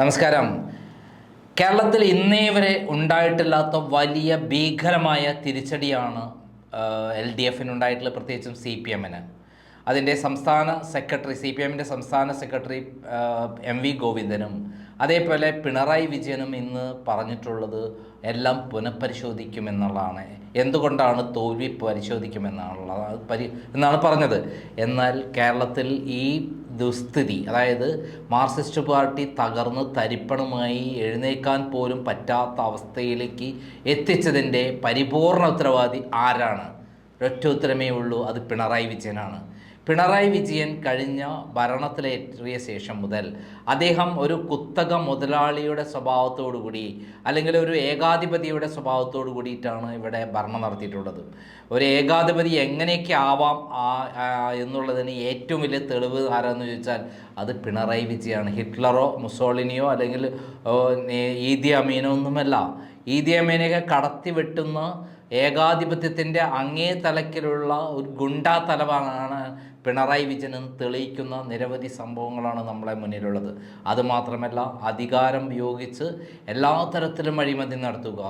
നമസ്കാരം. കേരളത്തിൽ ഇന്നേ വരെ ഉണ്ടായിട്ടില്ലാത്ത വലിയ ഭീകരമായ തിരിച്ചടിയാണ് എൽ ഡി എഫിന് ഉണ്ടായിട്ടുള്ള പ്രത്യേകിച്ചും സി പി എമ്മിന്. അതിന്റെ സംസ്ഥാന സെക്രട്ടറി സി പി എമ്മിന്റെ സംസ്ഥാന സെക്രട്ടറി എം വി ഗോവിന്ദനും അതേപോലെ പിണറായി വിജയനും ഇന്ന് പറഞ്ഞിട്ടുള്ളത് എല്ലാം പുനഃപരിശോധിക്കുമെന്നുള്ളതാണ്. എന്തുകൊണ്ടാണ് തോൽവി പരിശോധിക്കുമെന്നുള്ളതാണ് പരി എന്നാണ് പറഞ്ഞത്. എന്നാൽ കേരളത്തിൽ ഈ ദുസ്ഥിതി. അതായത് മാർക്സിസ്റ്റ് പാർട്ടി തകർന്ന് തരിപ്പണമായി എഴുന്നേക്കാൻ പോലും പറ്റാത്ത അവസ്ഥയിലേക്ക് എത്തിച്ചതിന്റെ പരിപൂർണ ഉത്തരവാദി ആരാണ്? ഒറ്റ ഉത്തരമേ ഉള്ളൂ അത് പിണറായി വിജയനാണ്. പിണറായി വിജയൻ കഴിഞ്ഞ ഭരണത്തിലേറ്റിയ ശേഷം മുതൽ അദ്ദേഹം ഒരു കുത്തക മുതലാളിയുടെ സ്വഭാവത്തോടു കൂടി അല്ലെങ്കിൽ ഒരു ഏകാധിപതിയുടെ സ്വഭാവത്തോടു കൂടിയിട്ടാണ് ഇവിടെ ഭരണം നടത്തിയിട്ടുള്ളത്. ഒരു ഏകാധിപതി എങ്ങനെയൊക്കെ ആവാം എന്നുള്ളതിന് ഏറ്റവും വലിയ തെളിവ് ആരാന്ന് ചോദിച്ചാൽ അത് പിണറായി വിജയാണ്. ഹിറ്റ്ലറോ മുസോളിനിയോ അല്ലെങ്കിൽ ഈദി അമീനോ ഒന്നുമല്ല. ഈദി അമീനൊക്കെ കടത്തി വെട്ടുന്ന ഏകാധിപത്യത്തിന്റെ അങ്ങേ തലക്കിലുള്ള ഒരു ഗുണ്ടാ തലവാണ് പിണറായി വിജയനും തെളിയിക്കുന്ന നിരവധി സംഭവങ്ങളാണ് നമ്മളെ മുന്നിലുള്ളത്. അതുമാത്രമല്ല അധികാരം ഉപയോഗിച്ച് എല്ലാ തരത്തിലും അഴിമതി നടത്തുക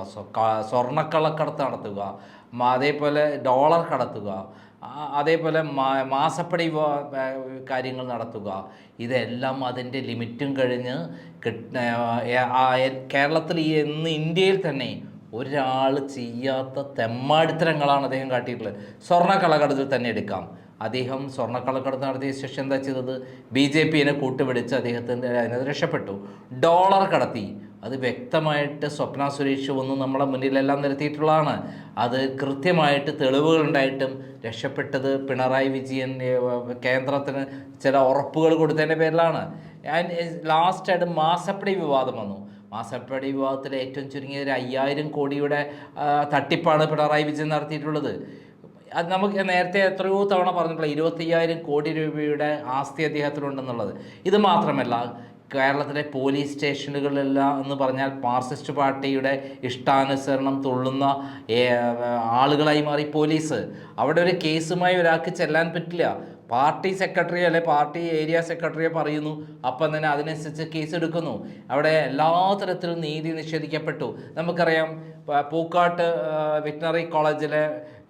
സ്വർണക്കള്ളക്കടത്ത് നടത്തുക അതേപോലെ ഡോളർ കടത്തുക അതേപോലെ മാസപ്പടി കാര്യങ്ങൾ നടത്തുക. ഇതെല്ലാം അതിന്റെ ലിമിറ്റും കഴിഞ്ഞ് കേരളത്തിൽ ഈ ഇന്ന് ഇന്ത്യയിൽ തന്നെ ഒരാൾ ചെയ്യാത്ത തെമ്മാടിത്തരങ്ങളാണ് അദ്ദേഹം കാട്ടിയിട്ടുള്ളത്. സ്വർണക്കള്ളക്കടത്തിൽ തന്നെ എടുക്കാം. അദ്ദേഹം സ്വർണക്കള്ളക്കടത്ത് നടത്തിയ ശേഷം എന്താ ചെയ്തത്? ബി ജെ പിനെ കൂട്ടുപിടിച്ച് അദ്ദേഹത്തിന്റെ അതിനത് രക്ഷപ്പെട്ടു. ഡോളർ കടത്തി. അത് വ്യക്തമായിട്ട് സ്വപ്ന സുരേഷ് വന്ന് നമ്മളെ മുന്നിലെല്ലാം നിരത്തിയിട്ടുള്ളതാണ്. അത് കൃത്യമായിട്ട് തെളിവുകളുണ്ടായിട്ടും രക്ഷപ്പെട്ടത് പിണറായി വിജയൻ കേന്ദ്രത്തിന് ചില ഉറപ്പുകൾ കൊടുത്തതിന്റെ പേരിലാണ്. ഞാൻ ലാസ്റ്റായിട്ട് മാസപ്പടി വിവാദം വന്നു. മാസപ്പടി വിവാദത്തിൽ ഏറ്റവും ചുരുങ്ങിയ ഒരു അയ്യായിരം കോടിയുടെ തട്ടിപ്പാണ് പിണറായി വിജയൻ നടത്തിയിട്ടുള്ളത്. അത് നമുക്ക് നേരത്തെ എത്രയോ തവണ പറഞ്ഞിട്ടുള്ള ഇരുപത്തയ്യായിരം കോടി രൂപയുടെ ആസ്തി അദ്ദേഹത്തിനുണ്ടെന്നുള്ളത്. ഇത് മാത്രമല്ല കേരളത്തിലെ പോലീസ് സ്റ്റേഷനുകളിലെല്ലാം എന്ന് പറഞ്ഞാൽ മാർക്സിസ്റ്റ് പാർട്ടിയുടെ ഇഷ്ടാനുസരണം തുള്ളുന്ന ആളുകളായി മാറി പോലീസ്. അവിടെ ഒരു കേസുമായി ഒരാൾക്ക് ചെല്ലാൻ പറ്റില്ല. പാർട്ടി സെക്രട്ടറി അല്ലെ പാർട്ടി ഏരിയ സെക്രട്ടറിയെ പറയുന്നു. അപ്പം തന്നെ അതിനനുസരിച്ച് കേസ് എടുക്കുന്നു അവിടെ എല്ലാ തരത്തിലും നീതി നിഷേധിക്കപ്പെട്ടു. നമുക്കറിയാം പൂക്കാട്ട് വെറ്റിനറി കോളേജിലെ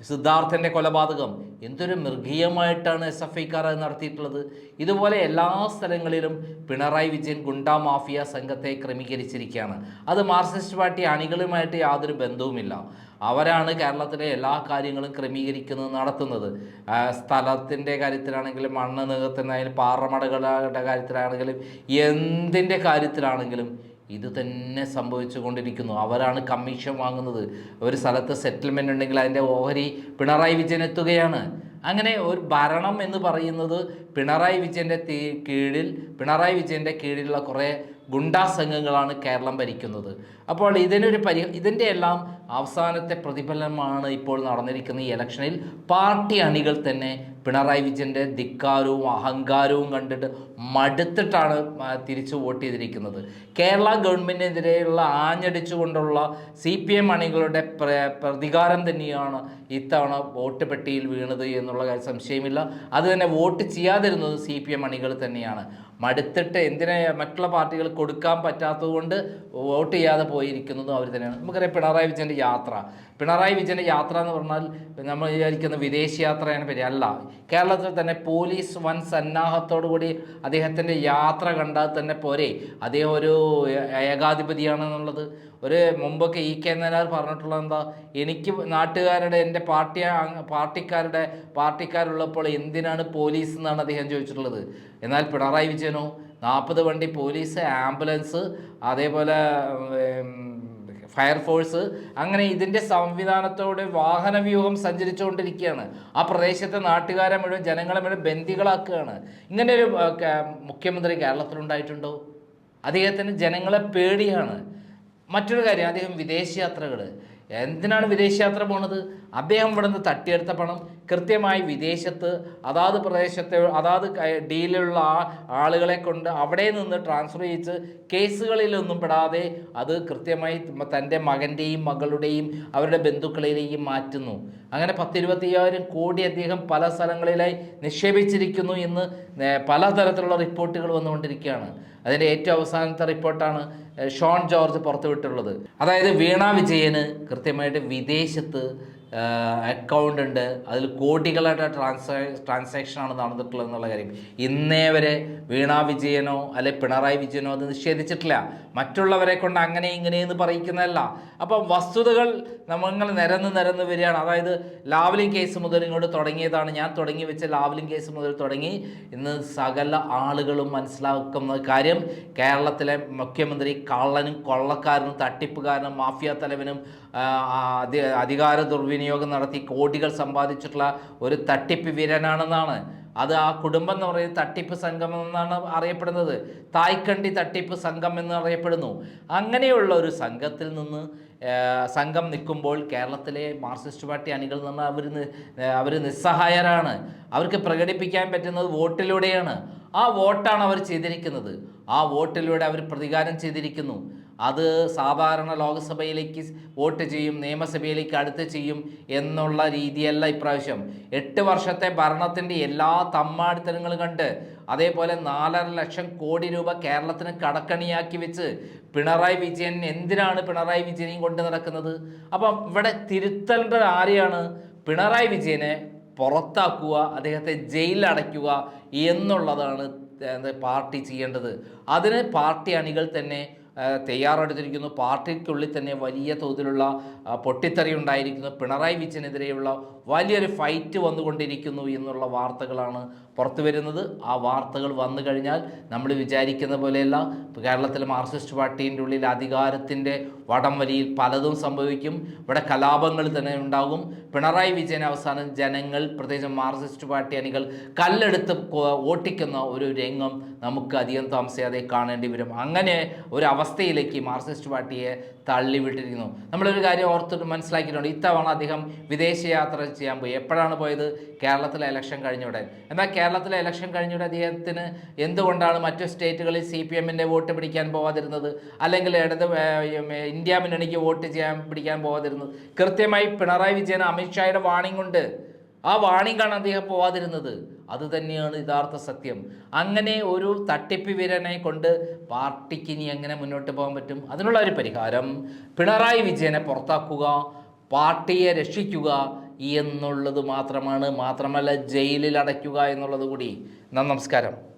സിദ്ധാർത്ഥന്റെ കൊലപാതകം എന്തൊരു മൃഗീയമായിട്ടാണ് എസ് എഫ് ഐക്കാർ നടത്തിയിട്ടുള്ളത്? ഇതുപോലെ എല്ലാ സ്ഥലങ്ങളിലും പിണറായി വിജയൻ ഗുണ്ട മാഫിയ സംഘത്തെ ക്രമീകരിച്ചിരിക്കുകയാണ്. അത് മാർക്സിസ്റ്റ് പാർട്ടി അണികളുമായിട്ട് യാതൊരു ബന്ധവുമില്ല. അവരാണ് കേരളത്തിലെ എല്ലാ കാര്യങ്ങളും ക്രമീകരിക്കുന്നത് നടത്തുന്നത്. സ്ഥലത്തിന്റെ കാര്യത്തിലാണെങ്കിലും മണ്ണ് നികത്തുന്നതിൽ പാറമടകളുടെ കാര്യത്തിലാണെങ്കിലും എന്തിന്റെ കാര്യത്തിലാണെങ്കിലും ഇത് തന്നെ സംഭവിച്ചു കൊണ്ടിരിക്കുന്നു അവരാണ് കമ്മീഷൻ വാങ്ങുന്നത്. ഒരു സ്ഥലത്ത് സെറ്റിൽമെന്റ് ഉണ്ടെങ്കിൽ അതിന്റെ ഓഹരി പിണറായി വിജയൻ എത്തുകയാണ്. അങ്ങനെ ഒരു ഭരണം എന്ന് പറയുന്നത് പിണറായി വിജയന്റെ കീഴിൽ പിണറായി വിജയന്റെ കീഴിലുള്ള കുറേ ഗുണ്ടാ സംഘങ്ങളാണ് കേരളം ഭരിക്കുന്നത്. അപ്പോൾ ഇതിനൊരു പരി ഇതിന്റെ എല്ലാം അവസാനത്തെ പ്രതിഫലനമാണ് ഇപ്പോൾ നടന്നിരിക്കുന്ന ഈ ഇലക്ഷനിൽ പാർട്ടി അണികൾ തന്നെ പിണറായി വിജയന്റെ ധിക്കാരവും അഹങ്കാരവും കണ്ടിട്ട് മടുത്തിട്ടാണ് തിരിച്ചു വോട്ട് ചെയ്തിരിക്കുന്നത്. കേരള ഗവൺമെന്റിനെതിരെയുള്ള ആഞ്ഞടിച്ചുകൊണ്ടുള്ള സി പി എം അണികളുടെ പ്രതികാരം തന്നെയാണ് ഇത്തവണ വോട്ട് പെട്ടിയിൽ വീണത് എന്നുള്ള കാര്യം സംശയമില്ല. അത് തന്നെ വോട്ട് ചെയ്യാതിരുന്നത് സി പി എം അണികൾ തന്നെയാണ്. മടുത്തിട്ട് എന്തിനെ മറ്റുള്ള പാർട്ടികൾ കൊടുക്കാൻ പറ്റാത്തതുകൊണ്ട് വോട്ട് ചെയ്യാതെ പോയിരിക്കുന്നതും അവർ തന്നെയാണ്. നമുക്കറിയാം പിണറായി വിജയന്റെ യാത്ര. പിണറായി വിജയന്റെ യാത്ര എന്ന് പറഞ്ഞാൽ നമ്മൾ വിചാരിക്കുന്ന വിദേശ യാത്രയാണ് പറ്റി അല്ല. കേരളത്തിൽ തന്നെ പോലീസ് വൻ സന്നാഹത്തോടു കൂടി അദ്ദേഹത്തിന്റെ യാത്ര കണ്ടാൽ തന്നെ പോരെ. അദ്ദേഹം ഒരു ഏകാധിപതിയാണെന്നുള്ളത്. ഒരു മുമ്പൊക്കെ ഇ കെ നായർ പറഞ്ഞിട്ടുള്ളത് എന്താ എനിക്ക് നാട്ടുകാരുടെ എന്റെ പാർട്ടി പാർട്ടിക്കാരുടെ പാർട്ടിക്കാരുള്ളപ്പോൾ എന്തിനാണ് പോലീസ് എന്നാണ് അദ്ദേഹം ചോദിച്ചിട്ടുള്ളത്. എന്നാൽ പിണറായി വിജയനോ നാൽപ്പത് വണ്ടി പോലീസ് ആംബുലൻസ് അതേപോലെ ഫയർഫോഴ്സ് അങ്ങനെ ഇതിന്റെ സംവിധാനത്തോടെ വാഹന വ്യൂഹം സഞ്ചരിച്ചുകൊണ്ടിരിക്കുകയാണ്. ആ പ്രദേശത്തെ നാട്ടുകാരെ മുഴുവൻ ജനങ്ങളെ മുഴുവൻ ബന്ദികളാക്കുകയാണ്. ഇങ്ങനെ ഒരു മുഖ്യമന്ത്രി കേരളത്തിലുണ്ടായിട്ടുണ്ടോ? അദ്ദേഹത്തിന് ജനങ്ങളെ പേടിയാണ്. മറ്റൊരു കാര്യം അദ്ദേഹം വിദേശയാത്രകൾ എന്തിനാണ് വിദേശയാത്ര പോണത്? അദ്ദേഹം ഇവിടുന്ന് തട്ടിയെടുത്ത പണം കൃത്യമായി വിദേശത്ത് അതാത് പ്രദേശത്തെ അതാത് ഡീലുള്ള ആളുകളെ കൊണ്ട് അവിടെ നിന്ന് ട്രാൻസ്ഫർ ചെയ്യിച്ച് കേസുകളിലൊന്നും പെടാതെ അത് കൃത്യമായി തന്റെ മകന്റെയും മകളുടെയും അവരുടെ ബന്ധുക്കളിലേക്കും മാറ്റുന്നു. അങ്ങനെ പത്തിരുപത്തിയ്യായിരം കോടി അദ്ദേഹം പല സ്ഥലങ്ങളിലായി നിക്ഷേപിച്ചിരിക്കുന്നു എന്ന് പലതരത്തിലുള്ള റിപ്പോർട്ടുകൾ വന്നുകൊണ്ടിരിക്കുകയാണ്. അതിന്റെ ഏറ്റവും അവസാനത്തെ റിപ്പോർട്ടാണ് ഷോൺ ജോർജ് പുറത്തുവിട്ടുള്ളത്. അതായത് വീണ വിജയന് കൃത്യമായിട്ട് വിദേശത്ത് അക്കൗണ്ട് ഉണ്ട്. അതിൽ കോടികളുടെ ട്രാൻസാ ട്രാൻസാക്ഷനാണ് നടന്നിട്ടുള്ളത് എന്നുള്ള കാര്യം. ഇന്നേ വരെ വീണ വിജയനോ അല്ലെ പിണറായി വിജയനോ അത് നിഷേധിച്ചിട്ടില്ല. മറ്റുള്ളവരെ കൊണ്ട് അങ്ങനെ ഇങ്ങനെയെന്ന് പറയിക്കുന്നതല്ല. അപ്പം വസ്തുതകൾ നമ്മൾ നിരന്ന് നിരന്ന് വരികയാണ്. അതായത് ലാവലിംഗ് കേസ് മുതൽ ഇങ്ങോട്ട് തുടങ്ങിയതാണ്. ഞാൻ തുടങ്ങി വെച്ച ലാവലിംഗ് കേസ് മുതൽ തുടങ്ങി. ഇന്ന് സകല ആളുകളും മനസ്സിലാക്കുന്ന കാര്യം കേരളത്തിലെ മുഖ്യമന്ത്രി കള്ളനും കൊള്ളക്കാരനും തട്ടിപ്പുകാരനും മാഫിയ തലവനും അധികാര ദുർവിനിയോഗം നടത്തി കോടികൾ സമ്പാദിച്ചിട്ടുള്ള ഒരു തട്ടിപ്പ് വീരനാണെന്നാണ്. അത് ആ കുടുംബം എന്ന് പറയുന്നത് തട്ടിപ്പ് സംഘം എന്നാണ് അറിയപ്പെടുന്നത്. തായ്ക്കണ്ടി തട്ടിപ്പ് സംഘം എന്ന് അറിയപ്പെടുന്നു. അങ്ങനെയുള്ള ഒരു സംഘത്തിൽ നിന്ന് സംഘം നിൽക്കുമ്പോൾ കേരളത്തിലെ മാർക്സിസ്റ്റ് പാർട്ടി അണികൾ നിന്ന് അവർ അവർ നിസ്സഹായരാണ്. അവർക്ക് പ്രകടിപ്പിക്കാൻ പറ്റുന്നത് വോട്ടിലൂടെയാണ്. ആ വോട്ടാണ് അവർ ചെയ്തിരിക്കുന്നത്. ആ വോട്ടിലൂടെ അവർ പ്രതികാരം ചെയ്തിരിക്കുന്നു. അത് സാധാരണ ലോക്സഭയിലേക്ക് വോട്ട് ചെയ്യും നിയമസഭയിലേക്ക് അടുത്ത് ചെയ്യും എന്നുള്ള രീതിയല്ല ഇപ്രാവശ്യം. എട്ട് വർഷത്തെ ഭരണത്തിന്റെ എല്ലാ തമ്മാടിത്തരങ്ങളും കണ്ട് അതേപോലെ നാലര ലക്ഷം കോടി രൂപ കേരളത്തിന് കടക്കണിയാക്കി വെച്ച് പിണറായി വിജയൻ എന്തിനാണ് പിണറായി വിജയനെയും കൊണ്ട് നടക്കുന്നത്? അപ്പം ഇവിടെ തിരുത്തേണ്ടത് ആരെയാണ്? പിണറായി വിജയനെ പുറത്താക്കുക അദ്ദേഹത്തെ ജയിലിൽ അടയ്ക്കുക എന്നുള്ളതാണ് പാർട്ടി ചെയ്യേണ്ടത്. അതിന് പാർട്ടി അണികൾ തന്നെ തയ്യാറെടുത്തിരിക്കുന്നു. പാർട്ടിക്കുള്ളിൽ തന്നെ വലിയ തോതിലുള്ള പൊട്ടിത്തെറി ഉണ്ടായിരിക്കുന്നു. പിണറായി വിജയനെതിരെയുള്ള വലിയൊരു ഫൈറ്റ് വന്നുകൊണ്ടിരിക്കുന്നു എന്നുള്ള വാർത്തകളാണ് പുറത്തു വരുന്നത്. ആ വാർത്തകൾ വന്നു കഴിഞ്ഞാൽ നമ്മൾ വിചാരിക്കുന്ന പോലെയല്ല. കേരളത്തിലെ മാർക്സിസ്റ്റ് പാർട്ടീന്റെ ഉള്ളിൽ അധികാരത്തിന്റെ വടം വലിയിൽ പലതും സംഭവിക്കും. ഇവിടെ കലാപങ്ങൾ തന്നെ ഉണ്ടാകും. പിണറായി വിജയൻ അവസാനം ജനങ്ങൾ പ്രത്യേകിച്ച് മാർക്സിസ്റ്റ് പാർട്ടി അണികൾ കല്ലെടുത്ത് ഓട്ടിക്കുന്ന ഒരു രംഗം നമുക്ക് അധികം താമസിയാതെ കാണേണ്ടി വരും. അങ്ങനെ ഒരു അവസ്ഥയിലേക്ക് മാർക്സിസ്റ്റ് പാർട്ടിയെ തള്ളിവിട്ടിരിക്കുന്നു. നമ്മളൊരു കാര്യം ഓർത്തിട്ട് മനസ്സിലാക്കിയിട്ടുണ്ട്. ഇത്തവണ അദ്ദേഹം വിദേശയാത്ര ചെയ്യാൻ പോയി. എപ്പോഴാണ് പോയത്? കേരളത്തിലെ ഇലക്ഷൻ കഴിഞ്ഞുടൻ എന്നാൽ കേരളത്തിലെ ഇലക്ഷൻ കഴിഞ്ഞുടൻ അദ്ദേഹത്തിന് എന്തുകൊണ്ടാണ് മറ്റു സ്റ്റേറ്റുകളിൽ സി പി എമ്മിന്റെ വോട്ട് പിടിക്കാൻ പോവാതിരുന്നത്? അല്ലെങ്കിൽ ഇടത് ഇന്ത്യ മുന്നണിക്ക് വോട്ട് ചെയ്യാൻ പിടിക്കാൻ പോവാതിരുന്നത് കൃത്യമായി പിണറായി വിജയൻ അമിത്ഷായുടെ വാണിംഗ് ഉണ്ട് ആ വാണിംഗാണ് അദ്ദേഹം പോവാതിരുന്നത്. അത് തന്നെയാണ് യഥാർത്ഥ സത്യം. അങ്ങനെ ഒരു തട്ടിപ്പ് വീരനെ കൊണ്ട് പാർട്ടിക്ക് ഇനി എങ്ങനെ മുന്നോട്ട് പോകാൻ പറ്റും? അതിനുള്ള ഒരു പരിഹാരം പിണറായി വിജയനെ പുറത്താക്കുക പാർട്ടിയെ രക്ഷിക്കുക എന്നുള്ളത് മാത്രമാണ്. മാത്രമല്ല ജയിലിൽ അടയ്ക്കുക എന്നുള്ളത് കൂടി. നമസ്കാരം.